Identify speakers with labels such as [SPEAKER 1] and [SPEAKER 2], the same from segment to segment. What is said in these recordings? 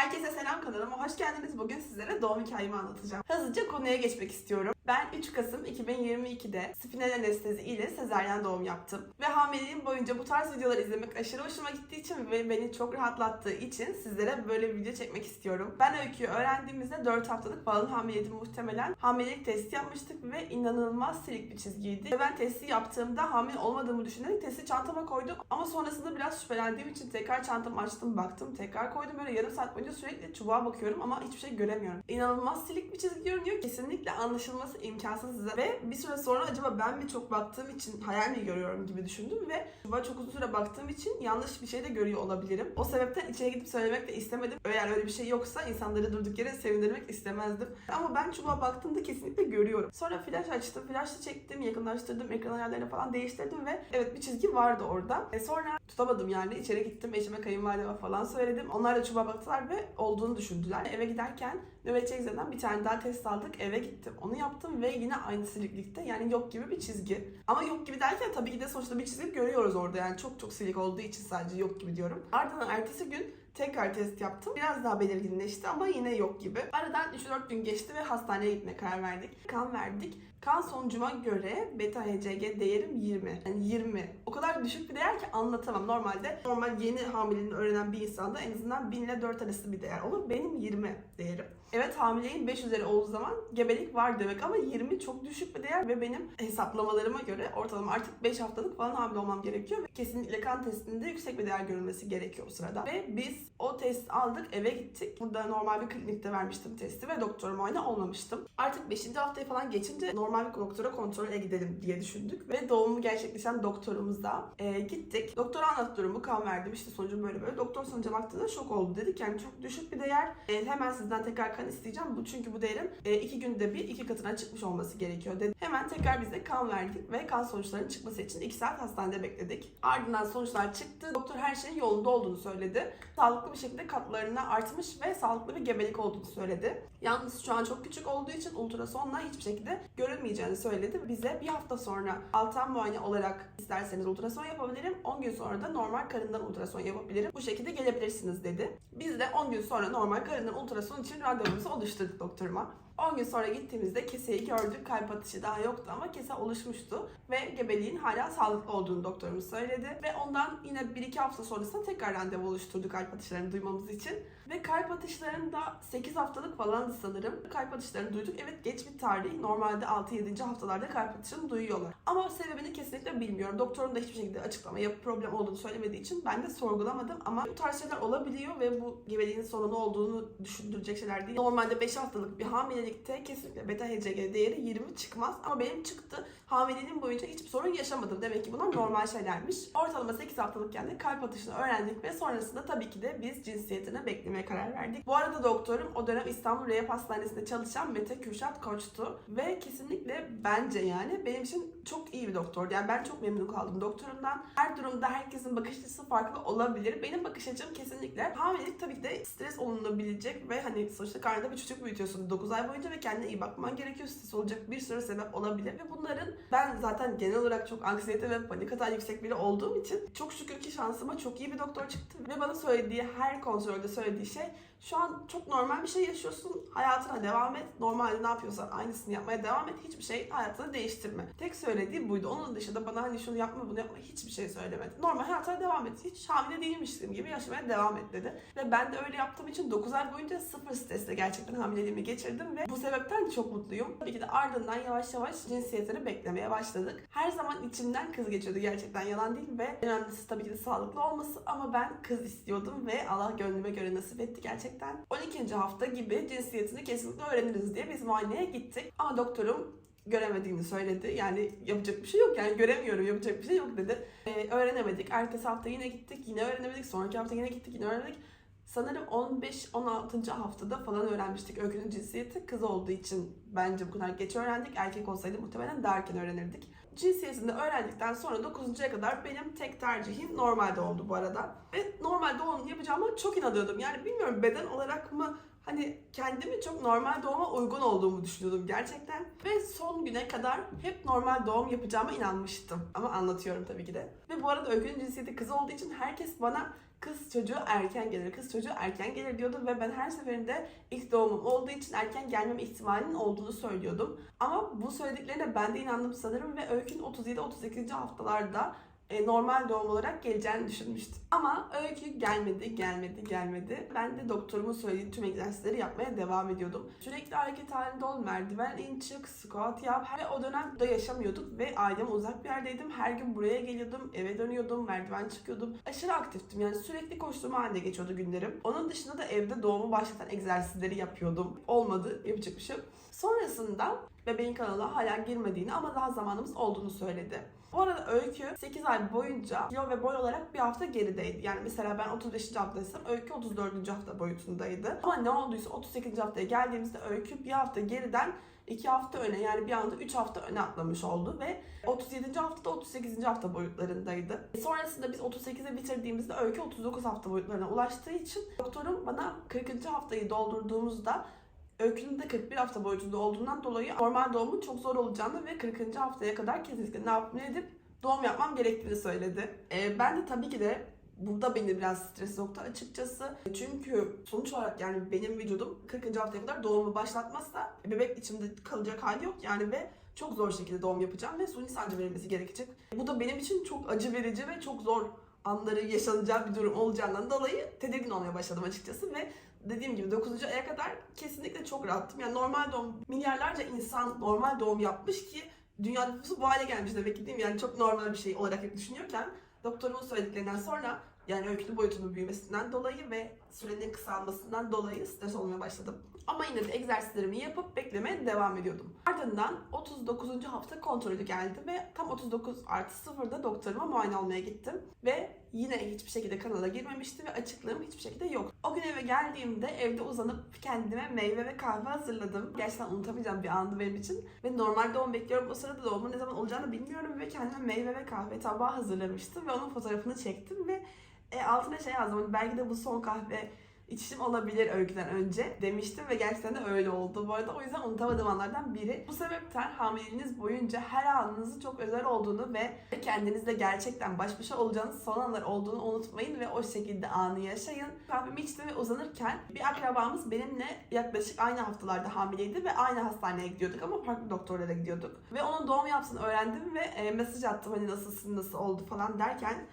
[SPEAKER 1] Herkese selam kanalıma hoş geldiniz. Bugün sizlere doğum hikayemi anlatacağım. Hızlıca konuya geçmek istiyorum. Ben 3 Kasım 2022'de spinal anestezi ile sezaryen doğum yaptım. Ve hamileliğim boyunca bu tarz videoları izlemek aşırı hoşuma gittiği için ve beni çok rahatlattığı için sizlere böyle bir video çekmek istiyorum. Ben öyküyü öğrendiğimizde 4 haftalık falan hamileydim muhtemelen. Hamilelik testi yapmıştık ve inanılmaz silik bir çizgiydi. Ve ben testi yaptığımda hamile olmadığımı düşünerek testi çantama koydum. Ama sonrasında biraz şüphelendiğim için tekrar çantamı açtım baktım. Tekrar koydum böyle yarım saat boyunca sürekli çubuğa bakıyorum ama hiçbir şey göremiyorum. İnanılmaz silik bir çizgi görünüyor. Kesinlikle anlaşılması imkansız. Ve bir süre sonra acaba ben mi çok baktığım için hayal mi görüyorum gibi düşündüm ve çubuğa çok uzun süre baktığım için yanlış bir şey de görüyor olabilirim. O sebepten içeri gidip söylemek de istemedim. Eğer öyle bir şey yoksa insanları durduk yere sevindirmek istemezdim. Ama ben çubuğa baktığımda kesinlikle görüyorum. Sonra flash açtım, flashla çektim, yakınlaştırdım, ekran ayarlarını falan değiştirdim ve evet bir çizgi vardı orada. E sonra tutamadım yani içeri gittim, eşime kayınvalideme falan söyledim. Onlar da çubuğa baktılar ve olduğunu düşündüler. Eve giderken nöbetçi eczeden bir tane daha test aldık, eve gittim. Onu yaptım ve yine aynı siliklikte yani yok gibi bir çizgi. Ama yok gibi derken tabii ki de sonuçta bir çizgi görüyoruz orada yani çok çok silik olduğu için sadece yok gibi diyorum. Ardından ertesi gün tekrar test yaptım. Biraz daha belirginleşti ama yine yok gibi. Aradan 3-4 gün geçti ve hastaneye gitmeye karar verdik. Kan verdik. Kan sonucuma göre beta HCG değerim 20. Yani 20. O kadar düşük bir değer ki anlatamam. Normalde normal yeni hamileliğini öğrenen bir insanda en azından 1000 ile 4 arası bir değer olur. Benim 20 değerim. Evet hamileyim 5 üzeri olduğu zaman gebelik var demek ama 20 çok düşük bir değer ve benim hesaplamalarıma göre ortalama artık 5 haftalık falan hamile olmam gerekiyor. Kesinlikle kan testinde yüksek bir değer görülmesi gerekiyor o sırada. Ve biz o test aldık eve gittik. Burada normal bir klinikte vermiştim testi ve doktor muayene olmamıştım. Artık 5. haftayı falan geçince normal bir doktora kontrole gidelim diye düşündük. Ve doğumu gerçekleşen doktorumuzda e, gittik. Doktora anlattı durumu kan verdim işte sonucum böyle böyle. Doktor sonuca baktığında şok oldu dedik yani çok düşük bir değer. E, hemen sizden tekrar kan isteyeceğim. Bu çünkü bu değerin e, iki günde bir iki katına çıkmış olması gerekiyor dedi. Hemen tekrar bize kan verdik ve kan sonuçlarının çıkması için 2 saat hastanede bekledik. Ardından sonuçlar çıktı. Doktor her şeyin yolunda olduğunu söyledi. Sağlıklı bir şekilde katlarına artmış ve sağlıklı bir gebelik olduğunu söyledi. Yalnız şu an çok küçük olduğu için ultrasonla hiçbir şekilde görülmeyeceğini söyledi. Bize bir hafta sonra altan muayene olarak isterseniz ultrason yapabilirim. 10 gün sonra da normal karından ultrason yapabilirim. Bu şekilde gelebilirsiniz dedi. Biz de 10 gün sonra normal karından ultrason için randevumuzu oluşturduk doktoruma. 10 gün sonra gittiğimizde keseyi gördük. Kalp atışı daha yoktu ama kese oluşmuştu. Ve gebeliğin hala sağlıklı olduğunu doktorumuz söyledi. Ve ondan yine 1-2 hafta sonrasında tekrar randevu oluşturduk kalp atışlarını duymamız için. Ve kalp atışlarını da 8 haftalık falandı sanırım. Kalp atışlarını duyduk. Evet geç bir tarih. Normalde 6-7. haftalarda kalp atışını duyuyorlar. Ama sebebini kesinlikle bilmiyorum. Doktorun da hiçbir şekilde açıklama yapıp problem olduğunu söylemediği için ben de sorgulamadım. Ama bu tarz şeyler olabiliyor ve bu gebeliğin sorunu olduğunu düşündürecek şeyler değil. Normalde 5 haftalık bir hamilelikte kesinlikle beta HCG değeri 20 çıkmaz. Ama benim çıktı. Hamileliğim boyunca hiçbir sorun yaşamadım. Demek ki bunlar normal şeylermiş. Ortalama 8 haftalıkken de kalp atışını öğrendik ve sonrasında tabii ki de biz cinsiyetine beklemeye karar verdik. Bu arada doktorum o dönem İstanbul Reyap Hastanesi'nde çalışan Mete Kürşat Koç'tu. Ve kesinlikle bence yani benim için çok iyi bir doktordu. Yani ben çok memnun kaldım doktorumdan. Her durumda herkesin bakış açısı farklı olabilir. Benim bakış açım kesinlikle hamilelik tabii ki de stres olunabilecek ve hani sonuçta karnında bir çocuk büyütüyorsun 9 ay boyunca ve kendine iyi bakman gerekiyor. Stres olacak bir sürü sebep olabilir ve bunların ben zaten genel olarak çok anksiyete ve panik hata yüksek biri olduğum için çok şükür ki şansıma çok iyi bir doktor çıktı. Ve bana söylediği her kontrolde söylediği şey şu an çok normal bir şey yaşıyorsun. Hayatına devam et. Normalde ne yapıyorsan aynısını yapmaya devam et. Hiçbir şey hayatını değiştirme. Tek söylediği buydu. Onun dışında bana hani şunu yapma bunu yapma hiçbir şey söylemedi. Normal hayatına devam et. Hiç hamile değilmişsin gibi yaşamaya devam et dedi. Ve ben de öyle yaptığım için 9 ay boyunca sıfır stresle gerçekten hamileliğimi geçirdim ve bu sebepten çok mutluyum. Tabii ki de ardından yavaş yavaş cinsiyetini beklemeye başladık. Her zaman içimden kız geçiyordu gerçekten yalan değil ve önemlisi tabii ki de sağlıklı olması ama ben kız istiyordum ve Allah gönlüme göre nasip etti gerçekten. 12. hafta gibi cinsiyetini kesinlikle öğreniriz diye biz muayeneye gittik. Ama doktorum göremediğini söyledi. Yani yapacak bir şey yok yani göremiyorum yapacak bir şey yok dedi. Ee, öğrenemedik. Ertesi hafta yine gittik yine öğrenemedik. Sonraki hafta yine gittik yine öğrenemedik. Sanırım 15-16. haftada falan öğrenmiştik Öykü'nün cinsiyeti. Kız olduğu için bence bu kadar geç öğrendik. Erkek olsaydı muhtemelen daha erken öğrenirdik. Cinsiyetini öğrendikten sonra 9.ya kadar benim tek tercihim normal doğumdu bu arada. Ve normal doğum yapacağıma çok inanıyordum. Yani bilmiyorum beden olarak mı hani kendimi çok normal doğuma uygun olduğumu düşünüyordum gerçekten. Ve son güne kadar hep normal doğum yapacağıma inanmıştım. Ama anlatıyorum tabii ki de. Ve bu arada Öykü'nün cinsiyeti kız olduğu için herkes bana kız çocuğu erken gelir, kız çocuğu erken gelir diyordu ve ben her seferinde ilk doğumum olduğu için erken gelmem ihtimalinin olduğunu söylüyordum. Ama bu söylediklerine ben de inandım sanırım ve Öykü'nün 37-38. haftalarda e, normal doğum olarak geleceğini düşünmüştüm. Ama öykü gelmedi, gelmedi, gelmedi. Ben de doktorumun söylediği tüm egzersizleri yapmaya devam ediyordum. Sürekli hareket halinde ol, merdiven in çık, squat yap. Ve o dönem burada yaşamıyorduk ve aileme uzak bir yerdeydim. Her gün buraya geliyordum, eve dönüyordum, merdiven çıkıyordum. Aşırı aktiftim yani sürekli koşturma halinde geçiyordu günlerim. Onun dışında da evde doğumu başlatan egzersizleri yapıyordum. Olmadı, yapacak bir şey yok. Sonrasında bebeğin kanala hala girmediğini ama daha zamanımız olduğunu söyledi. Bu arada Öykü 8 ay boyunca kilo ve boy olarak bir hafta gerideydi. Yani mesela ben 35. haftaysam Öykü 34. hafta boyutundaydı. Ama ne olduysa 38. haftaya geldiğimizde Öykü bir hafta geriden 2 hafta öne yani bir anda 3 hafta öne atlamış oldu ve 37. haftada 38. hafta boyutlarındaydı. Sonrasında biz 38'e bitirdiğimizde Öykü 39 hafta boyutlarına ulaştığı için doktorum bana 40. haftayı doldurduğumuzda Öykünün de 41 hafta boyutunda olduğundan dolayı normal doğumun çok zor olacağını ve 40. haftaya kadar kesinlikle ne yapıp ne edip doğum yapmam gerektiğini söyledi. Ee, ben de tabii ki de burada beni biraz stres soktu açıkçası. Çünkü sonuç olarak yani benim vücudum 40. haftaya kadar doğumu başlatmazsa bebek içimde kalacak hali yok yani ve çok zor şekilde doğum yapacağım ve suni sancı verilmesi gerekecek. Bu da benim için çok acı verici ve çok zor anları yaşanacağı bir durum olacağından dolayı tedirgin olmaya başladım açıkçası ve dediğim gibi 9. aya kadar kesinlikle çok rahattım. Yani normal doğum, milyarlarca insan normal doğum yapmış ki dünya nüfusu bu hale gelmiş demek ki değil mi? Yani çok normal bir şey olarak düşünüyorken doktorumun söylediklerinden sonra yani öykülü boyutunun büyümesinden dolayı ve sürenin kısalmasından dolayı stres olmaya başladım. Ama yine de egzersizlerimi yapıp beklemeye devam ediyordum. Ardından 39. hafta kontrolü geldi ve tam 39 artı 0'da doktoruma muayene olmaya gittim. Ve yine hiçbir şekilde kanala girmemişti ve açıklığım hiçbir şekilde yok. O gün eve geldiğimde evde uzanıp kendime meyve ve kahve hazırladım. Gerçekten unutamayacağım bir andı benim için. Ve normal doğum bekliyorum. O sırada doğumun ne zaman olacağını bilmiyorum ve kendime meyve ve kahve tabağı hazırlamıştım ve onun fotoğrafını çektim ve e, altına şey yazdım. Hani belki de bu son kahve içişim olabilir öyküden önce demiştim ve gerçekten de öyle oldu. Bu arada o yüzden unutamadığım anlardan biri. Bu sebepten hamileliğiniz boyunca her anınızın çok özel olduğunu ve kendinizle gerçekten baş başa olacağınız son anlar olduğunu unutmayın ve o şekilde anı yaşayın. Kahvemi içtim ve uzanırken bir akrabamız benimle yaklaşık aynı haftalarda hamileydi ve aynı hastaneye gidiyorduk ama farklı doktorlara gidiyorduk. Ve onun doğum yaptığını öğrendim ve e, mesaj attım hani nasılsın, nasıl oldu falan derken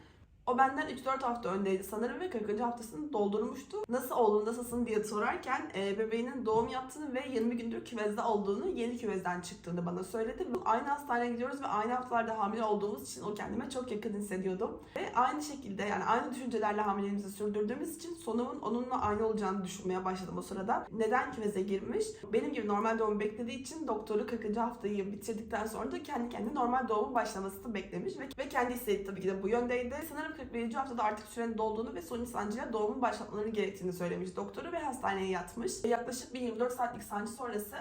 [SPEAKER 1] o benden 3-4 hafta öndeydi sanırım ve 40. haftasını doldurmuştu. Nasıl oldun, nasılsın diye sorarken e, bebeğinin doğum yaptığını ve 20 gündür küvezde olduğunu, yeni küvezden çıktığını bana söyledi. Aynı hastaneye gidiyoruz ve aynı haftalarda hamile olduğumuz için o kendime çok yakın hissediyordum. Ve aynı şekilde yani aynı düşüncelerle hamileliğimizi sürdürdüğümüz için sonumun onunla aynı olacağını düşünmeye başladım o sırada. Neden küveze girmiş? Benim gibi normal doğum beklediği için doktoru 40. haftayı bitirdikten sonra da kendi kendine normal doğumun başlamasını beklemiş ve, ve kendi istediği tabii ki de bu yöndeydi. Sanırım 41. haftada artık sürenin dolduğunu ve suni sancıyla doğumun başlatmaları gerektiğini söylemiş doktoru ve hastaneye yatmış. Yaklaşık bir 24 saatlik sancı sonrası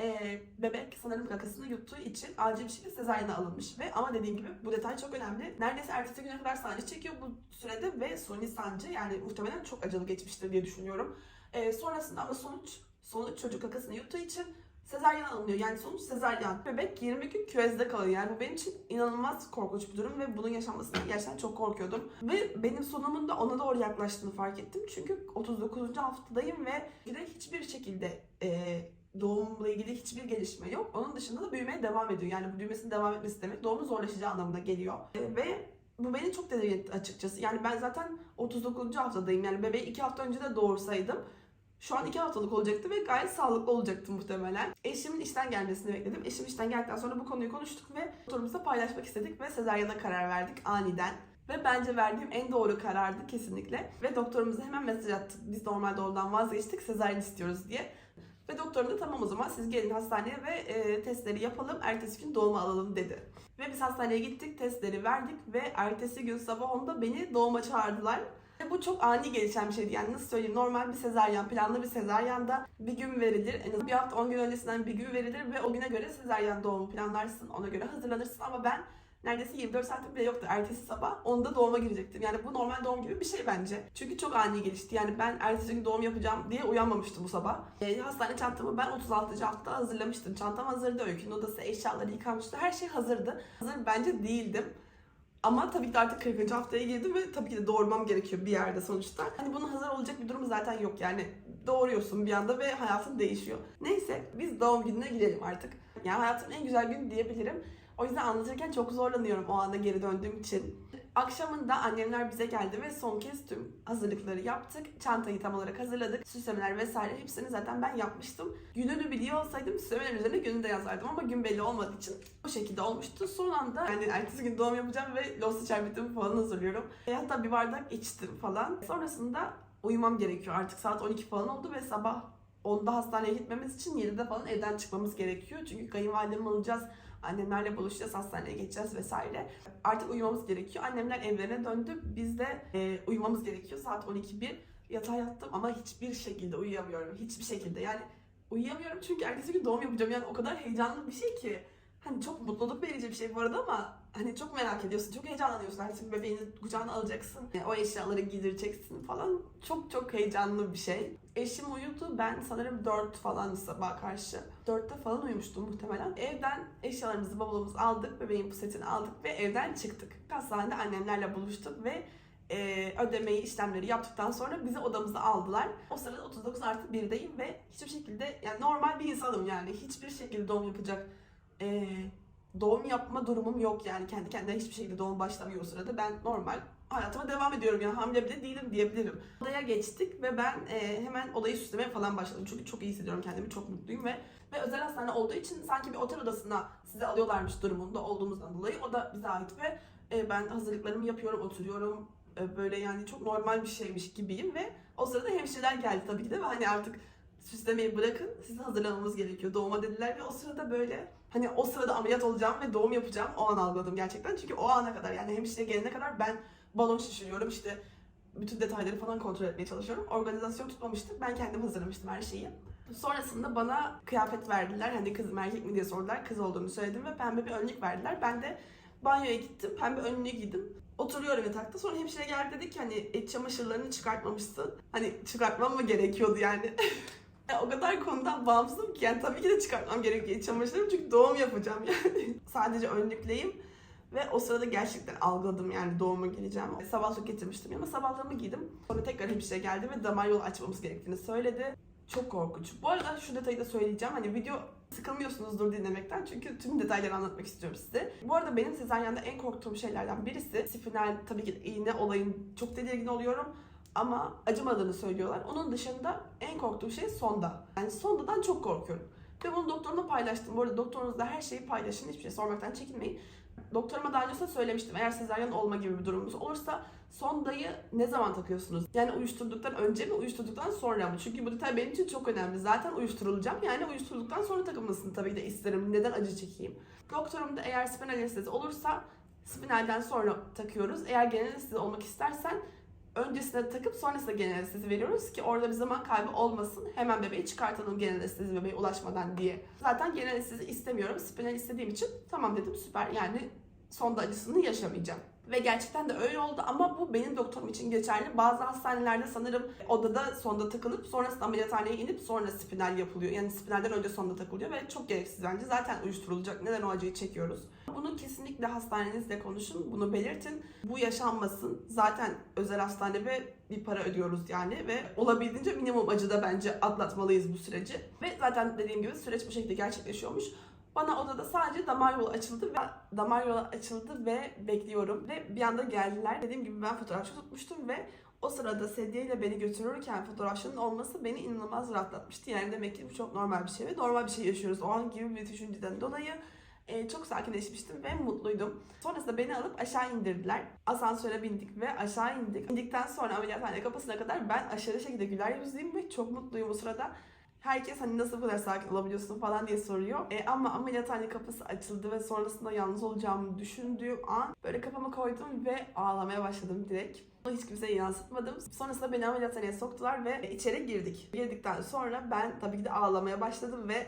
[SPEAKER 1] e, bebek sanırım kakasını yuttuğu için acil bir şekilde sezaryene alınmış ve ama dediğim gibi bu detay çok önemli. Neredeyse ertesi güne kadar sancı çekiyor bu sürede ve suni sancı yani muhtemelen çok acılı geçmiştir diye düşünüyorum. E, sonrasında ama sonuç sonuç çocuk kakasını yuttuğu için sezaryen alınıyor. Yani sonuç sezaryen. Bebek 20 gün küvezde kalıyor. Yani bu benim için inanılmaz korkunç bir durum ve bunun yaşanmasından gerçekten çok korkuyordum. Ve benim sonumun da ona doğru yaklaştığını fark ettim. Çünkü 39. haftadayım ve yine hiçbir şekilde e, doğumla ilgili hiçbir gelişme yok. Onun dışında da büyümeye devam ediyor. Yani bu büyümesinin devam etmesi demek doğumun zorlaşacağı anlamına geliyor. E, ve bu beni çok tedirgin etti açıkçası. Yani ben zaten 39. haftadayım. Yani bebeği 2 hafta önce de doğursaydım şu an 2 haftalık olacaktı ve gayet sağlıklı olacaktı muhtemelen. Eşimin işten gelmesini bekledim. Eşim işten geldikten sonra bu konuyu konuştuk ve doktorumuzla paylaşmak istedik ve sezaryana karar verdik aniden. Ve bence verdiğim en doğru karardı kesinlikle. Ve doktorumuza hemen mesaj attık. Biz normal doğumdan vazgeçtik, sezaryen istiyoruz diye. Ve doktorum da tamam o zaman siz gelin hastaneye ve e, testleri yapalım, ertesi gün doğuma alalım dedi. Ve biz hastaneye gittik, testleri verdik ve ertesi gün sabah 10'da beni doğuma çağırdılar. Bu çok ani gelişen bir şeydi. Yani nasıl söyleyeyim normal bir sezaryen, planlı bir sezaryanda bir gün verilir. En az bir hafta 10 gün öncesinden bir gün verilir ve o güne göre sezaryen doğumu planlarsın. Ona göre hazırlanırsın ama ben neredeyse 24 saatim bile yoktu. Ertesi sabah onda doğuma girecektim. Yani bu normal doğum gibi bir şey bence. Çünkü çok ani gelişti. Yani ben ertesi gün doğum yapacağım diye uyanmamıştım bu sabah. E, hastane çantamı ben 36. hafta hazırlamıştım. Çantam hazırdı. Öykünün odası, eşyaları yıkanmıştı. Her şey hazırdı. Hazır bence değildim. Ama tabii ki de artık 40. haftaya girdim ve tabii ki de doğurmam gerekiyor bir yerde sonuçta. Hani bunun hazır olacak bir durum zaten yok yani. Doğuruyorsun bir anda ve hayatın değişiyor. Neyse biz doğum gününe gidelim artık. Yani hayatımın en güzel günü diyebilirim. O yüzden anlatırken çok zorlanıyorum o anda geri döndüğüm için. Akşamında annemler bize geldi ve son kez tüm hazırlıkları yaptık. Çantayı tam olarak hazırladık. Süslemeler vesaire hepsini zaten ben yapmıştım. Gününü biliyor olsaydım süslemeler üzerine günü de yazardım ama gün belli olmadığı için bu şekilde olmuştu. Son anda yani ertesi gün doğum yapacağım ve lost şerbetimi falan hazırlıyorum. E, hatta bir bardak içtim falan. Sonrasında uyumam gerekiyor. Artık saat 12 falan oldu ve sabah 10'da hastaneye gitmemiz için 7'de falan evden çıkmamız gerekiyor. Çünkü kayınvalidemi alacağız. Annemlerle buluşacağız, hastaneye geçeceğiz vesaire. Artık uyumamız gerekiyor. Annemler evlerine döndü. Biz de e, uyumamız gerekiyor. Saat 12.01. Yatağa yattım ama hiçbir şekilde uyuyamıyorum. Hiçbir şekilde. Yani uyuyamıyorum çünkü ertesi gün doğum yapacağım. Yani o kadar heyecanlı bir şey ki. Hani çok mutluluk verici bir şey bu arada ama hani çok merak ediyorsun, çok heyecanlanıyorsun. Artık bebeğini kucağına alacaksın, yani o eşyaları giydireceksin falan. Çok çok heyecanlı bir şey. Eşim uyudu, ben sanırım 4 falan sabah karşı. 4'te falan uyumuştum muhtemelen. Evden eşyalarımızı, bavulumuzu aldık, bebeğin pusetini aldık ve evden çıktık. Hastanede annemlerle buluştuk ve e, ödemeyi, işlemleri yaptıktan sonra bizi odamıza aldılar. O sırada 39 artı 1'deyim ve hiçbir şekilde, yani normal bir insanım yani. Hiçbir şekilde doğum yapacak e, doğum yapma durumum yok yani kendi kendine hiçbir şekilde doğum başlamıyor o sırada. Ben normal hayatıma devam ediyorum yani hamile bile değilim diyebilirim. Odaya geçtik ve ben e, hemen odayı süslemeye falan başladım. Çünkü çok iyi hissediyorum kendimi, çok mutluyum ve ve özel hastane olduğu için sanki bir otel odasına size alıyorlarmış durumunda olduğumuzdan dolayı o da bize ait ve e, ben hazırlıklarımı yapıyorum, oturuyorum. E, böyle yani çok normal bir şeymiş gibiyim ve o sırada hemşireler geldi tabii ki de ve hani artık süslemeyi bırakın sizin hazırlanmamız gerekiyor doğuma dediler ve o sırada böyle hani o sırada ameliyat olacağım ve doğum yapacağım o an algıladım gerçekten. Çünkü o ana kadar yani hemşire gelene kadar ben balon şişiriyorum işte bütün detayları falan kontrol etmeye çalışıyorum. Organizasyon tutmamıştık. Ben kendim hazırlamıştım her şeyi. Sonrasında bana kıyafet verdiler. Hani kız mı erkek mi diye sordular. Kız olduğunu söyledim ve pembe bir önlük verdiler. Ben de banyoya gittim. Pembe önlüğü giydim. Oturuyorum yatakta. Sonra hemşire geldi dedi ki hani iç çamaşırlarını çıkartmamışsın. Hani çıkartmam mı gerekiyordu yani. Ya o kadar konudan bağımsızım ki yani tabii ki de çıkartmam gerekiyor iç çamaşırlarımı çünkü doğum yapacağım yani. Sadece önlükleyim ve o sırada gerçekten algıladım yani doğuma gireceğim. Sabah su getirmiştim ama sabahlığımı giydim. Sonra tekrar hemşire geldi ve damar yolu açmamız gerektiğini söyledi. Çok korkunç. Bu arada şu detayı da söyleyeceğim. Hani video sıkılmıyorsunuzdur dinlemekten çünkü tüm detayları anlatmak istiyorum size. Bu arada benim sezaryanda en korktuğum şeylerden birisi spinal tabii ki iğne olayın çok tedirgin oluyorum ama acımadığını söylüyorlar. Onun dışında en korktuğum şey sonda. Yani sondadan çok korkuyorum. Ve bunu doktorumla paylaştım. Bu arada doktorunuzla her şeyi paylaşın. Hiçbir şey sormaktan çekinmeyin. Doktoruma daha önce söylemiştim. Eğer sezaryen olma gibi bir durumunuz olursa sondayı ne zaman takıyorsunuz? Yani uyuşturduktan önce mi, uyuşturduktan sonra mı? Çünkü bu detay benim için çok önemli. Zaten uyuşturulacağım. Yani uyuşturduktan sonra takılmasını tabii de isterim. Neden acı çekeyim? Doktorum da eğer spinal anestezi olursa spinalden sonra takıyoruz. Eğer genel anestezi olmak istersen öncesinde takıp sonrasında genel anestezi veriyoruz ki orada bir zaman kaybı olmasın. Hemen bebeği çıkartalım genel anestezi bebeğe ulaşmadan diye. Zaten genel anestezi istemiyorum. Spinal istediğim için tamam dedim süper yani sonda acısını yaşamayacağım. Ve gerçekten de öyle oldu ama bu benim doktorum için geçerli. Bazı hastanelerde sanırım odada sonda takılıp sonrasında ameliyathaneye inip sonra spinal yapılıyor. Yani spinalden önce sonda takılıyor ve çok gereksiz bence. Zaten uyuşturulacak. Neden o acıyı çekiyoruz? Bunu kesinlikle hastanenizle konuşun. Bunu belirtin. Bu yaşanmasın. Zaten özel hastane ve bir para ödüyoruz yani ve olabildiğince minimum acıda bence atlatmalıyız bu süreci. Ve zaten dediğim gibi süreç bu şekilde gerçekleşiyormuş. Bana odada sadece damar yolu açıldı ve damar yolu açıldı ve bekliyorum. Ve bir anda geldiler. Dediğim gibi ben fotoğrafçı tutmuştum ve o sırada sedyeyle beni götürürken fotoğrafçının olması beni inanılmaz rahatlatmıştı. Yani demek ki bu çok normal bir şey ve normal bir şey yaşıyoruz. O an gibi bir düşünceden dolayı e, çok sakinleşmiştim ve mutluydum. Sonrasında beni alıp aşağı indirdiler. Asansöre bindik ve aşağı indik. İndikten sonra ameliyathane kapısına kadar ben aşırı şekilde güler yüzlüyüm ve çok mutluyum o sırada. Herkes hani nasıl bu kadar sakin olabiliyorsun falan diye soruyor. E, ama ameliyathane kapısı açıldı ve sonrasında yalnız olacağımı düşündüğüm an böyle kafamı koydum ve ağlamaya başladım direkt. Bunu hiç kimseye yansıtmadım. Sonrasında beni ameliyathaneye soktular ve içeri girdik. Girdikten sonra ben tabii ki de ağlamaya başladım ve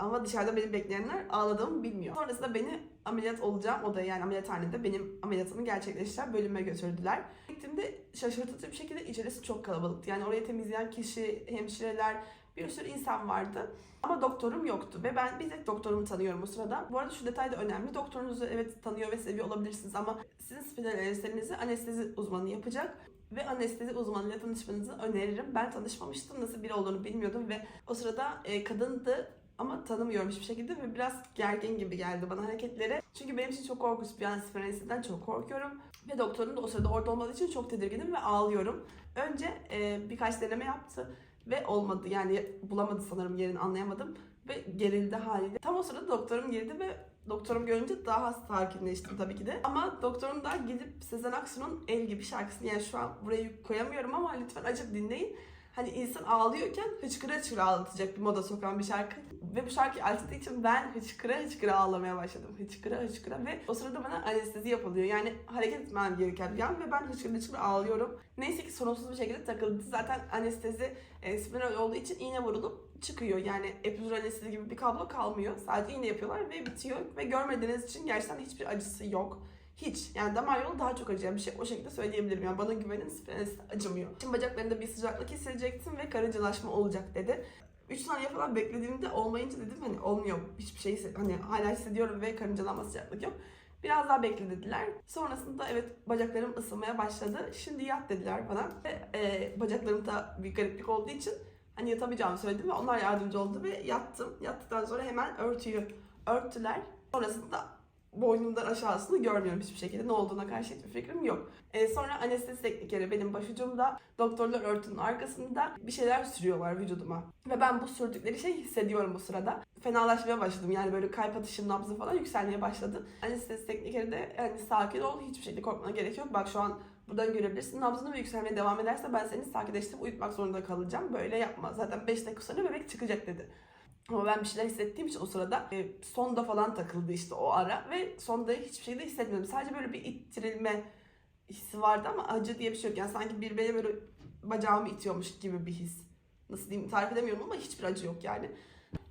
[SPEAKER 1] ama dışarıda beni bekleyenler ağladığımı bilmiyor. Sonrasında beni ameliyat olacağım odaya yani ameliyathanede benim ameliyatımı gerçekleştiren bölüme götürdüler. Gittiğimde şaşırtıcı bir şekilde içerisi çok kalabalıktı. Yani orayı temizleyen kişi, hemşireler, Bir sürü insan vardı. Ama doktorum yoktu ve ben bir tek doktorumu tanıyorum o sırada. Bu arada şu detay da önemli. Doktorunuzu evet tanıyor ve seviyor olabilirsiniz ama sizin spinal anestezinizi anestezi uzmanı yapacak ve anestezi uzmanıyla tanışmanızı öneririm. Ben tanışmamıştım. Nasıl biri olduğunu bilmiyordum ve o sırada e, kadındı ama tanımıyorum hiçbir şekilde ve biraz gergin gibi geldi bana hareketleri. Çünkü benim için çok korkunç bir anesteziden çok korkuyorum. Ve doktorun da o sırada orada olmadığı için çok tedirginim ve ağlıyorum. Önce e, birkaç deneme yaptı ve olmadı. Yani bulamadı sanırım yerini anlayamadım ve gerildi haliyle. Tam o sırada doktorum girdi ve doktorum görünce daha sakinleştim tabii ki de. Ama doktorum da gidip Sezen Aksu'nun El gibi şarkısını yani şu an burayı koyamıyorum ama lütfen açıp dinleyin. Hani insan ağlıyorken hıçkıra hıçkıra ağlatacak bir moda sokan bir şarkı. Ve bu şarkıyı açtığı için ben hıçkıra hıçkıra ağlamaya başladım. Hıçkıra hıçkıra ve o sırada bana anestezi yapılıyor. Yani hareket etmem gereken bir an ve ben hıçkıra hıçkıra ağlıyorum. Neyse ki sorunsuz bir şekilde takıldı. Zaten anestezi e, spiral olduğu için iğne vurulup çıkıyor. Yani epidural anestezi gibi bir kablo kalmıyor. Sadece iğne yapıyorlar ve bitiyor. Ve görmediğiniz için gerçekten hiçbir acısı yok. Hiç. Yani damar yolu daha çok acıyan bir şey. O şekilde söyleyebilirim. Yani bana güvenin anestezi acımıyor. Şimdi bacaklarında bir sıcaklık hissedeceksin ve karıncalaşma olacak dedi. 3 saniye falan beklediğimde olmayınca dedim hani olmuyor hiçbir şey hani hala hissediyorum ve karıncalanma sıcaklık yok. Biraz daha bekle dediler. Sonrasında evet bacaklarım ısınmaya başladı. Şimdi yat dediler bana. Ve, e, bacaklarımda bir gariplik olduğu için hani yatamayacağımı söyledim ve onlar yardımcı oldu ve yattım. Yattıktan sonra hemen örtüyü örttüler. Sonrasında boynumdan aşağısını görmüyorum hiçbir şekilde. Ne olduğuna karşı hiçbir fikrim yok. E, sonra anestezi teknikeri benim başucumda, doktorlar örtünün arkasında bir şeyler sürüyorlar vücuduma. Ve ben bu sürdükleri şeyi hissediyorum bu sırada. Fenalaşmaya başladım yani böyle kalp atışım, nabzı falan yükselmeye başladı. Anestezi teknikeri de hani sakin ol, hiçbir şekilde korkmana gerek yok. Bak şu an buradan görebilirsin. Nabzını yükselmeye devam ederse ben seni sakinleştirip uyutmak zorunda kalacağım. Böyle yapma. Zaten 5 dakika sonra bebek çıkacak dedi. Ama ben bir şeyler hissettiğim için o sırada e, sonda falan takıldı işte o ara ve sonda hiçbir şekilde hissetmedim. Sadece böyle bir ittirilme hissi vardı ama acı diye bir şey yok. Yani sanki bir beni böyle bacağımı itiyormuş gibi bir his. Nasıl diyeyim tarif edemiyorum ama hiçbir acı yok yani.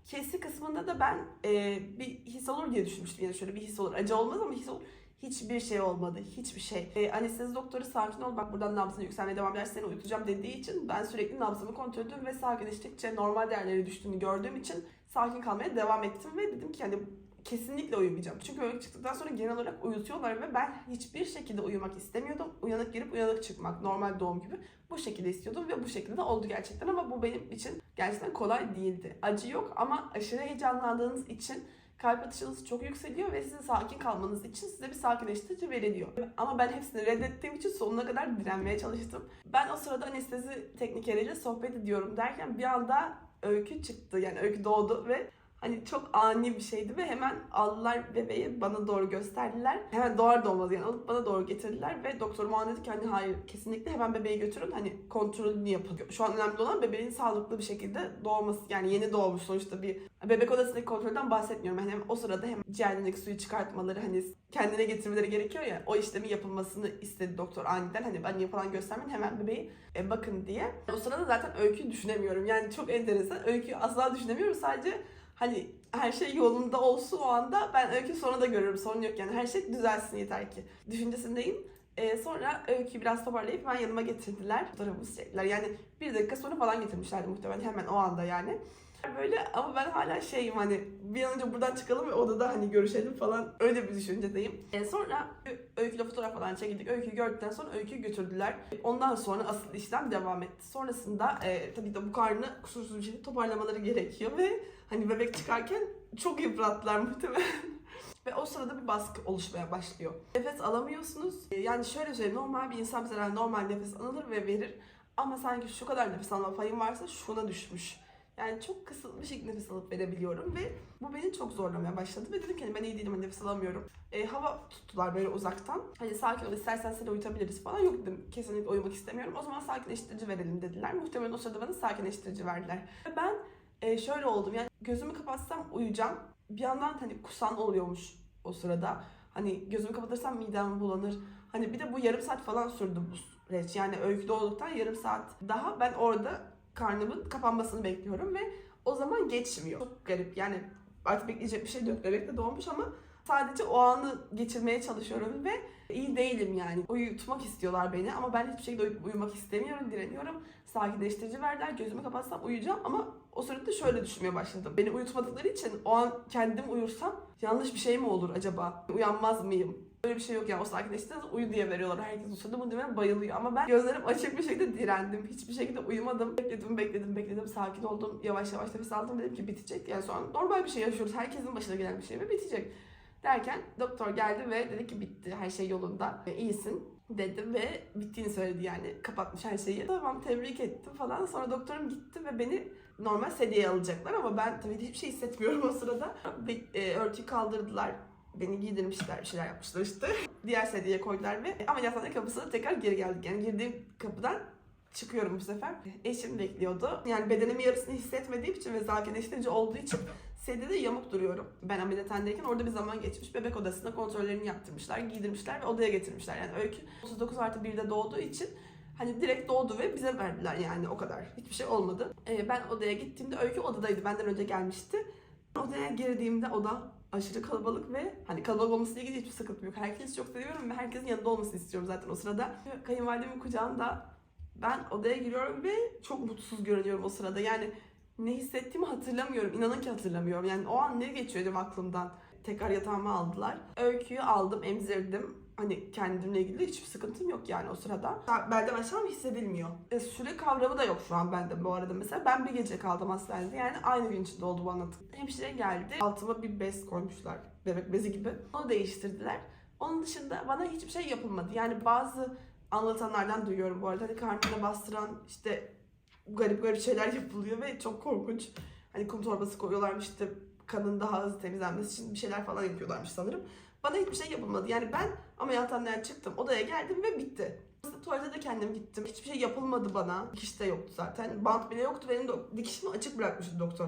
[SPEAKER 1] Kesi kısmında da ben e, bir his olur diye düşünmüştüm. Yani şöyle bir his olur. Acı olmaz ama his olur. Hiçbir şey olmadı. Hiçbir şey. E, anestezi doktoru sakin ol bak buradan nabzın yükselmeye devam ederse seni uyutacağım dediği için ben sürekli nabzımı kontrol ediyorum ve sakinleştikçe normal değerleri düştüğünü gördüğüm için sakin kalmaya devam ettim ve dedim ki hani kesinlikle uyumayacağım. Çünkü öyle çıktıktan sonra genel olarak uyutuyorlar ve ben hiçbir şekilde uyumak istemiyordum. Uyanık girip uyanık çıkmak normal doğum gibi bu şekilde istiyordum ve bu şekilde de oldu gerçekten ama bu benim için gerçekten kolay değildi. Acı yok ama aşırı heyecanlandığınız için kalp atışınız çok yükseliyor ve sizin sakin kalmanız için size bir sakinleştirici veriliyor. Ama ben hepsini reddettiğim için sonuna kadar direnmeye çalıştım. Ben o sırada anestezi teknikeriyle sohbet ediyorum derken bir anda öykü çıktı. Yani öykü doğdu ve hani çok ani bir şeydi ve hemen aldılar bebeği bana doğru gösterdiler. Hemen doğar doğmaz yani alıp bana doğru getirdiler ve doktorum o an dedi ki hani hayır kesinlikle hemen bebeği götürün hani kontrolünü yapın. Şu an önemli olan bebeğin sağlıklı bir şekilde doğması yani yeni doğmuş sonuçta bir bebek odasındaki kontrolden bahsetmiyorum. Yani o sırada hem ciğerlerindeki suyu çıkartmaları hani kendine getirmeleri gerekiyor ya o işlemi yapılmasını istedi doktor aniden hani ben yapılan göstermeyin hemen bebeği e, bakın diye. O sırada zaten öyküyü düşünemiyorum yani çok enteresan öyküyü asla düşünemiyorum sadece hani her şey yolunda olsun o anda ben öykü sonra da görürüm sorun yok yani her şey düzelsin yeter ki düşüncesindeyim. Ee, sonra öyküyü biraz toparlayıp ben yanıma getirdiler. Fotoğrafımızı çektiler. Yani bir dakika sonra falan getirmişlerdi muhtemelen hemen o anda yani. Böyle ama ben hala şeyim hani bir an önce buradan çıkalım ve odada hani görüşelim falan öyle bir düşüncedeyim. Ee, sonra öyküyle fotoğraf falan çekildik. Öyküyü gördükten sonra öyküyü götürdüler. Ondan sonra asıl işlem devam etti. Sonrasında e, tabii de bu karnını kusursuz bir şekilde toparlamaları gerekiyor ve hani bebek çıkarken çok yıprattılar muhtemelen. Ve o sırada bir baskı oluşmaya başlıyor. Nefes alamıyorsunuz. Ee, Yani şöyle söyleyeyim normal bir insan mesela normal nefes alır ve verir. Ama sanki şu kadar nefes alma payım varsa şuna düşmüş. Yani çok bir şekilde nefes alıp verebiliyorum ve bu beni çok zorlamaya başladı ve dedim ki hani ben iyi değilim hani nefes alamıyorum. E, hava tuttular böyle uzaktan. Hani sakin ol istersen seni uyutabiliriz falan. Yok dedim kesinlikle uyumak istemiyorum. O zaman sakinleştirici verelim dediler. Muhtemelen o sırada bana sakinleştirici verdiler. Ve ben e, şöyle oldum yani gözümü kapatsam uyuyacağım. Bir yandan hani kusan oluyormuş o sırada. Hani gözümü kapatırsam midem bulanır. Hani bir de bu yarım saat falan sürdü bu süreç. Yani öyküde olduktan yarım saat daha ben orada karnımın kapanmasını bekliyorum ve o zaman geçmiyor. Çok garip yani artık bekleyecek bir şey de yok. Bebek de doğmuş ama Sadece o anı geçirmeye çalışıyorum ve iyi değilim yani. Uyutmak istiyorlar beni ama ben hiçbir şekilde uyumak istemiyorum, direniyorum. Sakinleştirici verdiler, gözümü kapatsam uyuyacağım ama o sırada şöyle düşünmeye başladım. Beni uyutmadıkları için o an kendim uyursam yanlış bir şey mi olur acaba? Uyanmaz mıyım? Öyle bir şey yok ya. O sakinleştiğinde uyu diye veriyorlar. Herkes o sırada muhtemelen bayılıyor. Ama ben gözlerim açık bir şekilde direndim. Hiçbir şekilde uyumadım. Bekledim, bekledim, bekledim. Sakin oldum. Yavaş yavaş nefes aldım. Dedim ki bitecek. Yani sonra normal bir şey yaşıyoruz. Herkesin başına gelen bir şey ve bitecek. Derken doktor geldi ve dedi ki bitti. Her şey yolunda. E, iyisin dedi ve bittiğini söyledi yani. Kapatmış her şeyi. Tamam tebrik ettim falan. Sonra doktorum gitti ve beni normal sedyeye alacaklar ama ben tabii hiçbir şey hissetmiyorum o sırada. Bir, e, örtüyü kaldırdılar. Beni giydirmişler, bir şeyler yapmışlar işte. Diğer sedyeye koydular ve ameliyathane kapısına tekrar geri geldik. Yani girdiğim kapıdan çıkıyorum bu sefer. Eşim bekliyordu. Yani bedenimin yarısını hissetmediğim için ve sakinleştirici olduğu için sedyede yamuk duruyorum. Ben ameliyathanedeyken orada bir zaman geçmiş. Bebek odasında kontrollerini yaptırmışlar, giydirmişler ve odaya getirmişler. Yani öykü 39 artı 1'de doğduğu için Hani direkt doğdu ve bize verdiler yani o kadar. Hiçbir şey olmadı. Ee, ben odaya gittiğimde Öykü odadaydı. Benden önce gelmişti. Odaya girdiğimde oda aşırı kalabalık ve hani kalabalık olmasıyla ilgili hiçbir sıkıntı yok. Herkesi çok seviyorum ve herkesin yanında olmasını istiyorum zaten o sırada. Kayınvalidemin kucağında ben odaya giriyorum ve çok mutsuz görünüyorum o sırada. Yani ne hissettiğimi hatırlamıyorum. İnanın ki hatırlamıyorum. Yani o an ne geçiyor acaba aklımdan? Tekrar yatağıma aldılar. Öyküyü aldım, emzirdim. Hani kendimle ilgili hiçbir sıkıntım yok yani o sırada. Belden aşağı hissedilmiyor. E, süre kavramı da yok şu an bende bu arada mesela. Ben bir gece kaldım hastanede. Yani aynı gün içinde oldu bu anlatım. Hemşire geldi. Altıma bir bez koymuşlar. Bebek bezi gibi. Onu değiştirdiler. Onun dışında bana hiçbir şey yapılmadı. Yani bazı anlatanlardan duyuyorum bu arada. Hani karnına bastıran işte garip garip şeyler yapılıyor ve çok korkunç. Hani kum torbası koyuyorlarmış işte kanın daha hızlı temizlenmesi için bir şeyler falan yapıyorlarmış sanırım. Bana hiçbir şey yapılmadı. Yani ben ameliyathaneden çıktım, odaya geldim ve bitti. Tuvalete de kendim gittim. Hiçbir şey yapılmadı bana. Dikiş de yoktu zaten. Bant bile yoktu. Benim de dikişimi açık bırakmıştı doktor.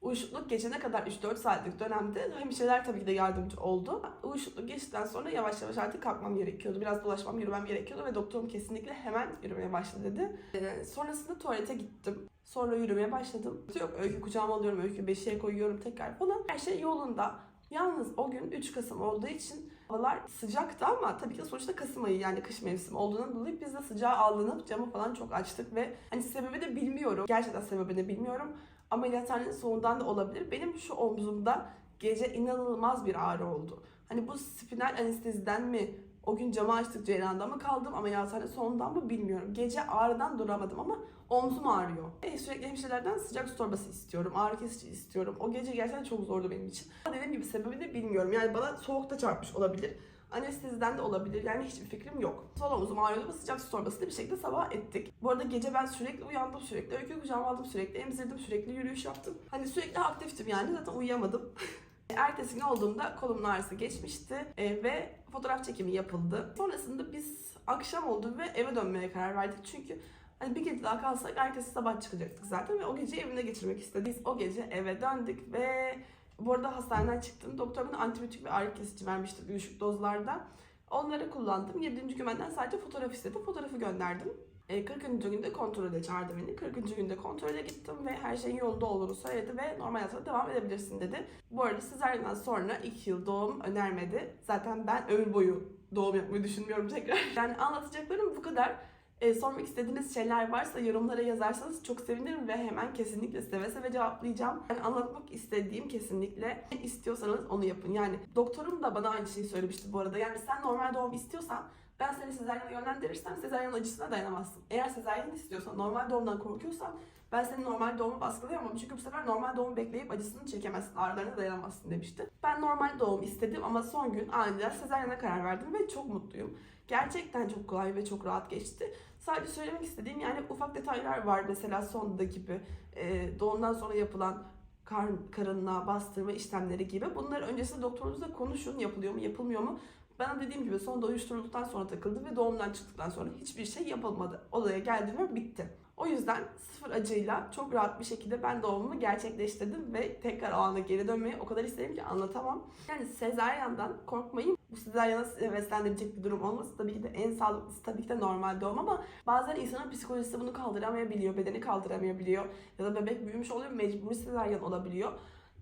[SPEAKER 1] Uyuşukluk geçene kadar 3-4 saatlik dönemde hemşireler tabii ki de yardımcı oldu. Uyuşukluk geçtikten sonra yavaş yavaş artık kalkmam gerekiyordu. Biraz dolaşmam, yürümem gerekiyordu ve doktorum kesinlikle hemen yürümeye başladı dedi. Ee, sonrasında tuvalete gittim. Sonra yürümeye başladım. Yok öykü kucağıma alıyorum, öykü beşiğe koyuyorum tekrar falan. Her şey yolunda. Yalnız o gün 3 Kasım olduğu için havalar sıcaktı ama tabii ki sonuçta Kasım ayı yani kış mevsimi olduğundan dolayı biz de sıcağa alınıp camı falan çok açtık ve hani sebebi de bilmiyorum. Gerçekten sebebini bilmiyorum. Ameliyathanenin soğuğundan da olabilir. Benim şu omzumda gece inanılmaz bir ağrı oldu. Hani bu spinal anesteziden mi o gün camı açtık cerrahında mı kaldım ameliyathane sonundan mı bilmiyorum. Gece ağrıdan duramadım ama omzum ağrıyor. E, sürekli hemşirelerden sıcak su torbası istiyorum, ağrı kesici istiyorum. O gece gerçekten çok zordu benim için. Ama dediğim gibi sebebini bilmiyorum. Yani bana soğukta çarpmış olabilir. Anesteziden de olabilir. Yani hiçbir fikrim yok. Sol omzum ağrıyordu ve sıcak su torbası da bir şekilde sabah ettik. Bu arada gece ben sürekli uyandım, sürekli öykü kucağıma aldım, sürekli emzirdim, sürekli yürüyüş yaptım. Hani sürekli aktiftim yani zaten uyuyamadım. Ertesi gün olduğunda kolumun ağrısı geçmişti e, ve fotoğraf çekimi yapıldı. Sonrasında biz akşam oldu ve eve dönmeye karar verdik çünkü hani bir gece daha kalsak ertesi sabah çıkacaktık zaten ve o geceyi evimde geçirmek istedik. Biz o gece eve döndük ve bu arada hastaneden çıktım. Doktor bana antibiyotik ve ağrı kesici vermişti düşük dozlarda. Onları kullandım. 7. gün benden sadece fotoğraf istedi. Fotoğrafı gönderdim. E, 40. günde kontrole çağırdı beni. 40. günde kontrole gittim ve her şeyin yolunda olduğunu söyledi ve normal hayatına devam edebilirsin dedi. Bu arada sezaryen'den sonra 2 yıl doğum önermedi. Zaten ben ömür boyu doğum yapmayı düşünmüyorum tekrar. Yani anlatacaklarım bu kadar. E, sormak istediğiniz şeyler varsa yorumlara yazarsanız çok sevinirim ve hemen kesinlikle seve seve cevaplayacağım. Yani anlatmak istediğim kesinlikle istiyorsanız onu yapın. Yani doktorum da bana aynı şeyi söylemişti bu arada. Yani sen normal doğum istiyorsan ben seni sezaryana yönlendirirsem sezaryen acısına dayanamazsın. Eğer sezaryen istiyorsan, normal doğumdan korkuyorsan ben senin normal doğumu baskılayamam. Çünkü bu sefer normal doğum bekleyip acısını çekemezsin, ağrılarına dayanamazsın demişti. Ben normal doğum istedim ama son gün aniden sezaryana karar verdim ve çok mutluyum. Gerçekten çok kolay ve çok rahat geçti. Sadece söylemek istediğim yani ufak detaylar var. Mesela sonda gibi e, doğumdan sonra yapılan kar, karınla bastırma işlemleri gibi. Bunları öncesinde doktorunuzla konuşun. Yapılıyor mu, yapılmıyor mu? Bana dediğim gibi sonda uyuşturulduktan sonra takıldı ve doğumdan çıktıktan sonra hiçbir şey yapılmadı. Odaya geldim ve bitti. O yüzden sıfır acıyla çok rahat bir şekilde ben doğumumu gerçekleştirdim ve tekrar o ana geri dönmeyi o kadar isterim ki anlatamam. Yani sezaryandan korkmayın. Bu sezaryana sizi heveslendirecek bir durum olması tabii ki de en sağlıklısı tabii ki de normal doğum ama bazen insanın psikolojisi bunu kaldıramayabiliyor, bedeni kaldıramayabiliyor ya da bebek büyümüş oluyor mecburi sezaryen olabiliyor.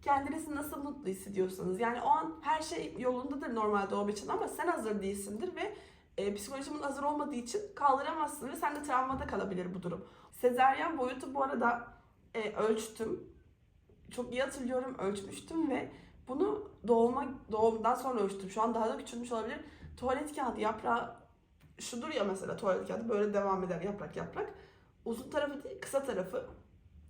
[SPEAKER 1] Kendinizi nasıl mutlu hissediyorsanız. Yani o an her şey yolundadır normal doğum için ama sen hazır değilsindir ve e, psikolojimin hazır olmadığı için kaldıramazsın ve sen de travmada kalabilir bu durum. Sezeryan boyutu bu arada e, ölçtüm. Çok iyi hatırlıyorum ölçmüştüm ve bunu doğuma doğumdan sonra ölçtüm. Şu an daha da küçülmüş olabilir. Tuvalet kağıdı yaprağı şudur ya mesela tuvalet kağıdı böyle devam eder yaprak yaprak. Uzun tarafı değil kısa tarafı.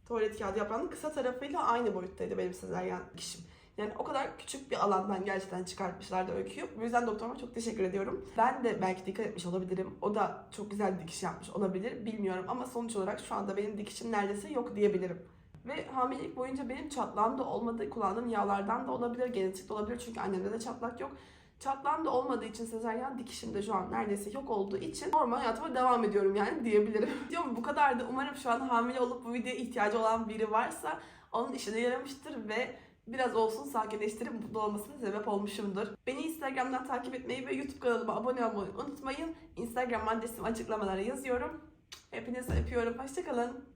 [SPEAKER 1] Tuvalet kağıdı yaprağının kısa tarafıyla aynı boyuttaydı benim sezeryan kişim. Yani o kadar küçük bir alandan gerçekten çıkartmışlardı öyküyü. Bu yüzden doktoruma çok teşekkür ediyorum. Ben de belki dikkat etmiş olabilirim. O da çok güzel dikiş yapmış olabilir. Bilmiyorum ama sonuç olarak şu anda benim dikişim neredeyse yok diyebilirim. Ve hamilelik boyunca benim çatlağım da olmadı. Kullandığım yağlardan da olabilir, genetik de olabilir. Çünkü annemde de çatlak yok. Çatlağım da olmadığı için sezaryen dikişim de şu an neredeyse yok olduğu için normal hayatıma devam ediyorum yani diyebilirim. Diyorum bu kadar da umarım şu an hamile olup bu videoya ihtiyacı olan biri varsa onun işine yaramıştır ve biraz olsun sakinleştirip mutlu olmasına sebep olmuşumdur. Beni Instagram'dan takip etmeyi ve YouTube kanalıma abone olmayı unutmayın. Instagram adresimi açıklamalara yazıyorum. Hepinizi öpüyorum. Hoşçakalın.